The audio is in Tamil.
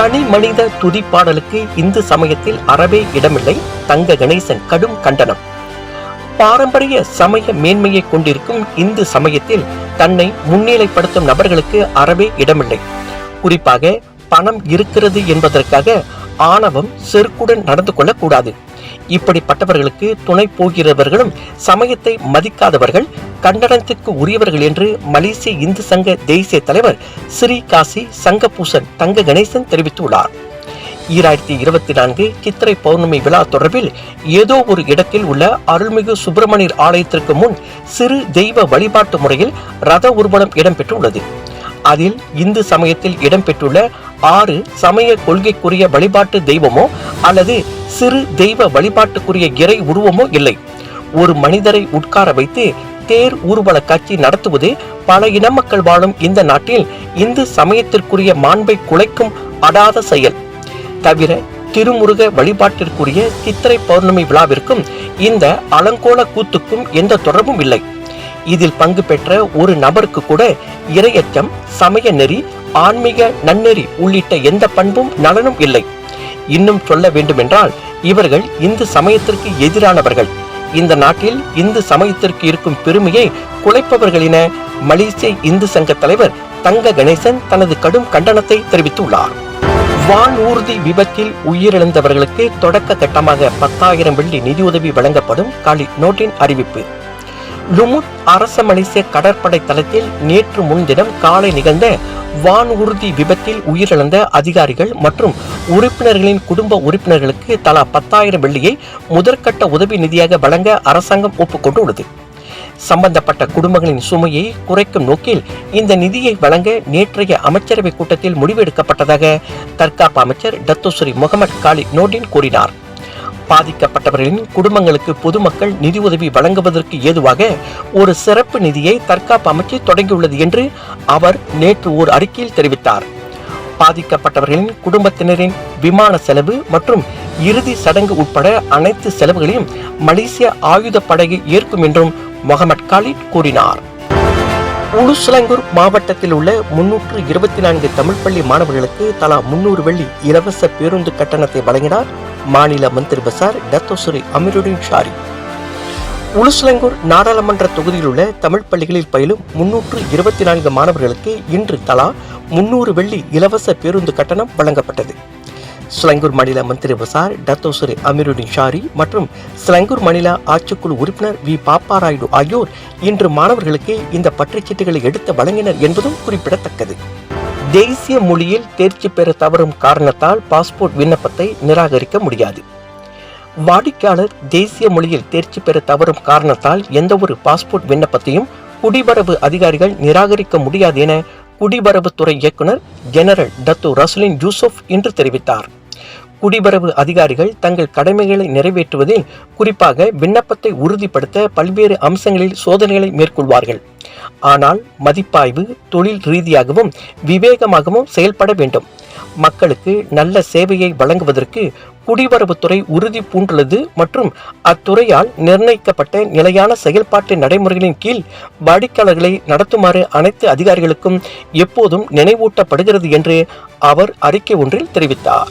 தனி மனித துதிப்பாடலுக்கு இந்து சமயத்தில் அறவே இடமில்லை. தங்க கணேசன் கடும் கண்டனம். பாரம்பரிய சமய மேன்மையை கொண்டிருக்கும் இந்து சமயத்தில் தன்னை முன்னிலைப்படுத்தும் நபர்களுக்கு அறவே இடமில்லை. குறிப்பாக பணம் இருக்கிறது என்பதற்காக ஆணவம் செருக்குடன் நடந்து கொள்ளக்கூடாது. இப்படிப்பட்டவர்களுக்கு துணை போகிறவர்களும் சமயத்தை மதிக்காதவர்கள் கண்டனத்திற்கு உரியவர்கள் என்று மலேசிய இந்து சங்க தேசிய தலைவர் ஸ்ரீ காசி சங்கபூசன் தங்க கணேசன் தெரிவித்துள்ளார். ஈராயிரத்தி இருபத்தி நான்கு சித்திரை பௌர்ணமி விழா தொடர்பில் ஏதோ ஒரு இடத்தில் உள்ள அருள்மிகு சுப்பிரமணியர் ஆலயத்திற்கு முன் சிறு தெய்வ வழிபாட்டு முறையில் ரத ஊர்வலம் இடம்பெற்றுள்ளது. அதில் இந்து சமயத்தில் இடம்பெற்றுள்ள ஆறு சமய கொள்கைக்குரிய வழிபாட்டு தெய்வமோ அல்லது சிறு தெய்வ வழிபாட்டுக்குரிய இறை உருவமோ இல்லை. ஒரு மனிதரை உட்கார வைத்து தேர் ஊர்வல காட்சி நடத்துவது பல இன மக்கள் வாழும் இந்த நாட்டில் இந்து சமயத்திற்குரிய மாண்பை குலைக்கும் அடாத செயல். தவிர திருமுருக வழிபாட்டிற்குரிய சித்திரை பௌர்ணமி விழாவிற்கும் இந்த அலங்கோல கூத்துக்கும் எந்த தொடர்பும் இல்லை. இதில் பங்கு பெற்ற ஒரு நபருக்கு கூட இரையச்சம் சமய நெறி ஆன்மீக நன்னெறி உள்ளிட்ட எந்த பண்பும் நலனும் இல்லை. இன்னும் சொல்ல வேண்டுமென்றால் இவர்கள் இந்து சமயத்திற்கு எதிரானவர்கள். இந்த நாட்டில் இந்து சமயத்திற்கு இருக்கும் பெருமையை குலைப்பவர்கள் என மலேசிய இந்து சங்க தலைவர் தங்க கணேசன் தனது கடும் கண்டனத்தை தெரிவித்துள்ளார். வான் ஊர்தி விபத்தில் உயிரிழந்தவர்களுக்கு தொடக்க கட்டமாக பத்தாயிரம் வெள்ளி நிதியுதவி வழங்கப்படும் காலி நோட்டின் அறிவிப்பு. லுமுத் அரச மலேசிய கடற்படை தளத்தில் நேற்று முன்தினம் காலை நிகழ்ந்த வானூர்தி விபத்தில் உயிரிழந்த அதிகாரிகள் மற்றும் உறுப்பினர்களின் குடும்ப உறுப்பினர்களுக்கு தலா பத்தாயிரம் வெள்ளியை முதற்கட்ட உதவி நிதியாக வழங்க அரசாங்கம் ஒப்புக்கொண்டுள்ளது. சம்பந்தப்பட்ட குடும்பங்களின் சுமையை குறைக்கும் நோக்கில் இந்த நிதியை வழங்க நேற்றைய அமைச்சரவை கூட்டத்தில் முடிவெடுக்கப்பட்டதாக தற்காப்பு அமைச்சர் டத்தோஸ்ரீ முகமது காலி நோடின் கூறினார். பாதிக்கப்பட்டவர்களின் குடும்பங்களுக்கு பொதுமக்கள் நிதி உதவி வழங்குவதற்கு ஏதுவாக ஒரு சிறப்பு நிதியை தற்காப்பு அமைச்சு தொடங்கியுள்ளது என்று அவர் நேற்று ஓர் அறிக்கையில் தெரிவித்தார். பாதிக்கப்பட்டவர்களின் குடும்பத்தினரின் விமான செலவு மற்றும் இறுதி சடங்கு உட்பட அனைத்து செலவுகளையும் மலேசிய ஆயுதப்படையை ஏற்கும் என்றும் முகமது காலிட் கூறினார். உலுசலங்கூர் மாவட்டத்தில் உள்ள முன்னூற்று இருபத்தி நான்கு தமிழ் பள்ளி மாணவர்களுக்கு தலா முன்னூறு வெள்ளி இலவச பேருந்து கட்டணத்தை வழங்கினார் மாநில மந்திரி பசார் டத்தோசுரி அமீருddin ஷாரி. உலுசலங்கூர் நாடாளுமன்ற தொகுதியில் உள்ள தமிழ் பள்ளிகளில் பயிலும் முன்னூற்று இருபத்தி நான்கு மாணவர்களுக்கு இன்று தலா முன்னூறு வெள்ளி இலவச பேருந்து கட்டணம் வழங்கப்பட்டது. ஸ்லங்கூர் மாநில மந்திரி பசார் டத்தோசுரி அமீருடின் ஷாரி மற்றும் ஸ்லங்கூர் மாநில ஆட்சிக்குழு உறுப்பினர் வி. பாப்பாராயுடு ஆகியோர் இன்று மாணவர்களுக்கு இந்த பற்றுச்சீட்டுகளை எடுத்து வழங்கினர் என்பதும் குறிப்பிடத்தக்கது. தேசிய மொழியில் தேர்ச்சி பெற தவறும் காரணத்தால் பாஸ்போர்ட் விண்ணப்பத்தை நிராகரிக்க முடியாது. வாடிக்கையாளர் தேசிய மொழியில் தேர்ச்சி பெற தவறும் காரணத்தால் எந்தவொரு பாஸ்போர்ட் விண்ணப்பத்தையும் குடிவரவு அதிகாரிகள் நிராகரிக்க முடியாது என குடிவரவுத்துறை இயக்குனர் ஜெனரல் டத்து ரஸ்லின் ஜூசப் இன்று தெரிவித்தார். குடிவரவு அதிகாரிகள் தங்கள் கடமைகளை நிறைவேற்றுவதில் குறிப்பாக விண்ணப்பத்தை உறுதிப்படுத்த பல்வேறு அம்சங்களில் சோதனைகளை மேற்கொள்வார்கள். ஆனால் மதிப்பாய்வு தொழில் ரீதியாகவும் விவேகமாகவும் செயல்பட வேண்டும். மக்களுக்கு நல்ல சேவையை வழங்குவதற்கு குடிவரவுத்துறை உறுதி பூண்டுள்ளது மற்றும் அத்துறையால் நிர்ணயிக்கப்பட்ட நிலையான செயல்பாட்டு நடைமுறைகளின் கீழ் வாடிக்கையாளர்களை நடத்துமாறு அனைத்து அதிகாரிகளுக்கும் எப்போதும் நினைவூட்டப்படுகிறது என்று அவர் அறிக்கை ஒன்றில் தெரிவித்தார்.